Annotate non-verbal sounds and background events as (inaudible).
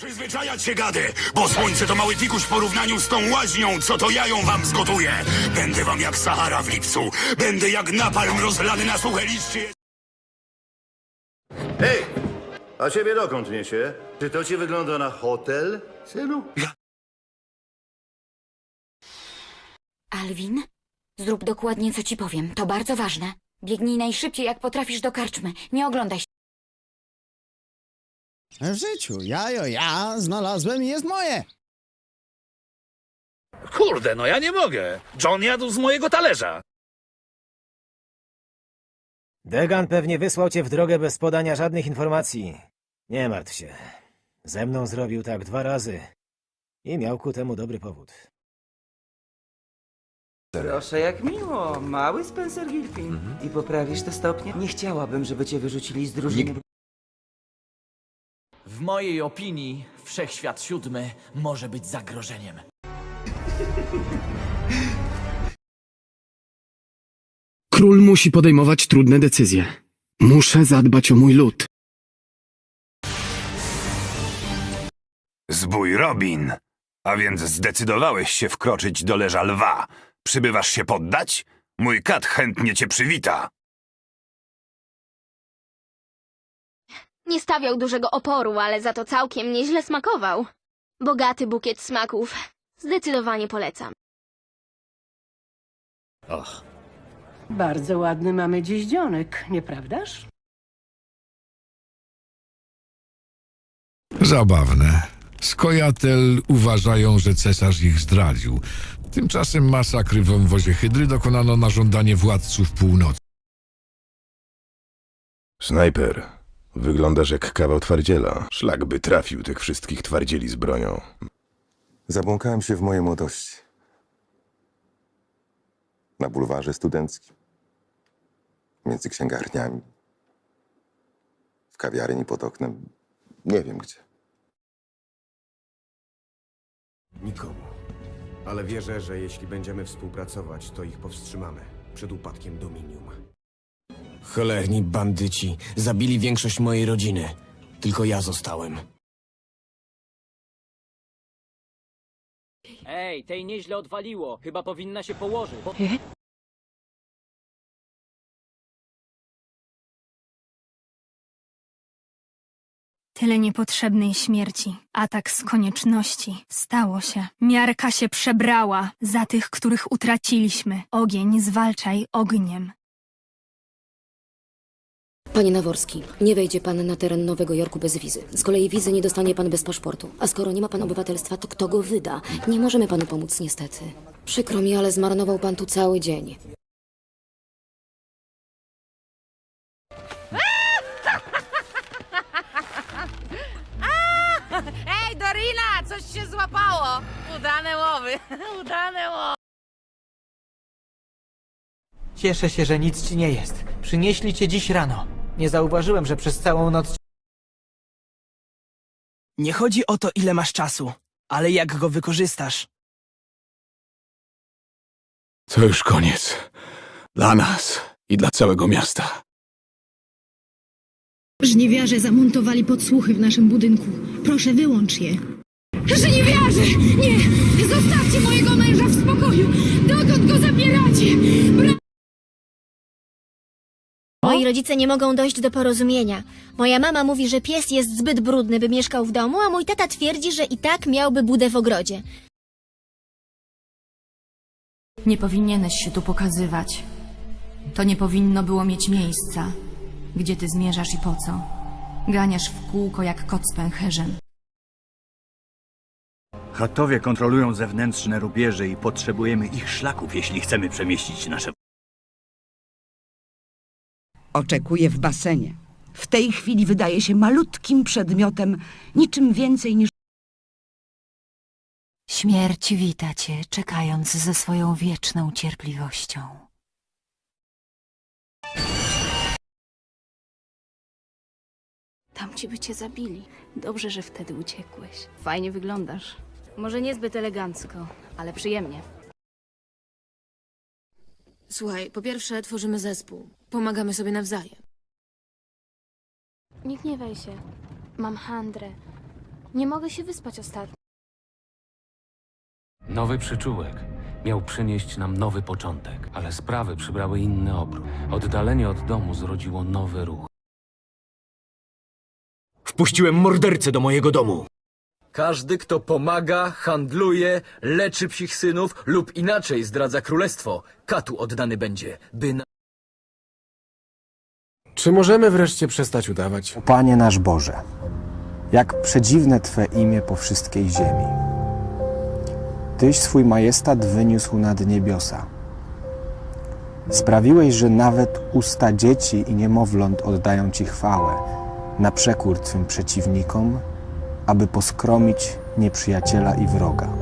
Przyzwyczajać się gady, bo słońce to mały pikuś w porównaniu z tą łaźnią, co to ja ją wam zgotuję. Będę wam jak Sahara w lipcu. Będę jak napalm rozlany na suche liście. Hej! A ciebie dokąd niesie? Czy to ci wygląda na hotel, synu? Alwin, zrób dokładnie, co ci powiem. To bardzo ważne. Biegnij najszybciej, jak potrafisz do karczmy. Nie oglądaj się. W życiu jajo ja znalazłem i jest moje. Kurde, no ja nie mogę. John jadł z mojego talerza. Degan pewnie wysłał cię w drogę bez podania żadnych informacji. Nie martw się. Ze mną zrobił tak dwa razy. I miał ku temu dobry powód. Proszę, jak miło. Mały Spencer Gilpin. I poprawisz te stopnie? Nie chciałabym, żeby cię wyrzucili z drużyny. W mojej opinii wszechświat siódmy może być zagrożeniem. Król musi podejmować trudne decyzje. Muszę zadbać o mój lud. Zbój Robin. A więc zdecydowałeś się wkroczyć do leża lwa. Przybywasz się poddać? Mój kat chętnie cię przywita. Nie stawiał dużego oporu, ale za to całkiem nieźle smakował. Bogaty bukiet smaków. Zdecydowanie polecam. Och, Bardzo ładny mamy dziś dzionek, nieprawdaż? Zabawne. Skojatel uważają, że cesarz ich zdradził. Tymczasem masakry w wąwozie Hydry dokonano na żądanie władców północy. Snajper. Wyglądasz jak kawał twardziela. Szlak by trafił tych wszystkich twardzieli z bronią. Zabłąkałem się w mojej młodości. Na bulwarze studenckim. Między księgarniami. W kawiarni pod oknem. Nie wiem gdzie. Nikomu. Ale wierzę, że jeśli będziemy współpracować, to ich powstrzymamy przed upadkiem Dominium. Cholerni bandyci zabili większość mojej rodziny. Tylko ja zostałem. Ej, tej nieźle odwaliło. Chyba powinna się położyć. Tyle niepotrzebnej śmierci. Atak z konieczności. Stało się. Miarka się przebrała. Za tych, których utraciliśmy. Ogień zwalczaj ogniem. Panie Naworski, nie wejdzie pan na teren Nowego Jorku bez wizy. Z kolei wizy nie dostanie pan bez paszportu. A skoro nie ma pan obywatelstwa, to kto go wyda? Nie możemy panu pomóc, niestety. Przykro mi, ale zmarnował pan tu cały dzień. (laughs) Ej, Dorina, coś się złapało! Udane łowy, (laughs) udane łowy. Cieszę się, że nic ci nie jest. Przynieśli cię dziś rano. Nie zauważyłem, że przez całą noc Nie chodzi o to, ile masz czasu, ale jak go wykorzystasz. To już koniec. Dla nas i dla całego miasta. Żniwiarze zamontowali podsłuchy w naszym budynku. Proszę, wyłącz je. Żniwiarze! Nie! Zostawcie mojego męża w spokoju! Dokąd go zabieracie? Moi rodzice nie mogą dojść do porozumienia. Moja mama mówi, że pies jest zbyt brudny, by mieszkał w domu, a mój tata twierdzi, że i tak miałby budę w ogrodzie. Nie powinieneś się tu pokazywać. To nie powinno było mieć miejsca. Gdzie ty zmierzasz i po co? Ganiasz w kółko jak kot z pęcherzem. Chatowie kontrolują zewnętrzne rubieże i potrzebujemy ich szlaków, jeśli chcemy przemieścić nasze Oczekuję w basenie. W tej chwili wydaje się malutkim przedmiotem, niczym więcej niż Śmierć wita cię, czekając ze swoją wieczną cierpliwością. Tamci by cię zabili. Dobrze, że wtedy uciekłeś. Fajnie wyglądasz. Może niezbyt elegancko, ale przyjemnie. Słuchaj, po pierwsze tworzymy zespół. Pomagamy sobie nawzajem. Nie gniewaj się. Mam handrę. Nie mogę się wyspać ostatnio. Nowy przyczółek miał przynieść nam nowy początek, ale sprawy przybrały inny obrót. Oddalenie od domu zrodziło nowy ruch. Wpuściłem mordercę do mojego domu. Każdy, kto pomaga, handluje, leczy psich synów lub inaczej zdradza królestwo, katu oddany będzie, by na... Czy możemy wreszcie przestać udawać? Panie nasz Boże, jak przedziwne Twe imię po wszystkiej ziemi. Tyś swój majestat wyniósł nad niebiosa. Sprawiłeś, że nawet usta dzieci i niemowląt oddają Ci chwałę, na przekór Twym przeciwnikom, aby poskromić nieprzyjaciela i wroga.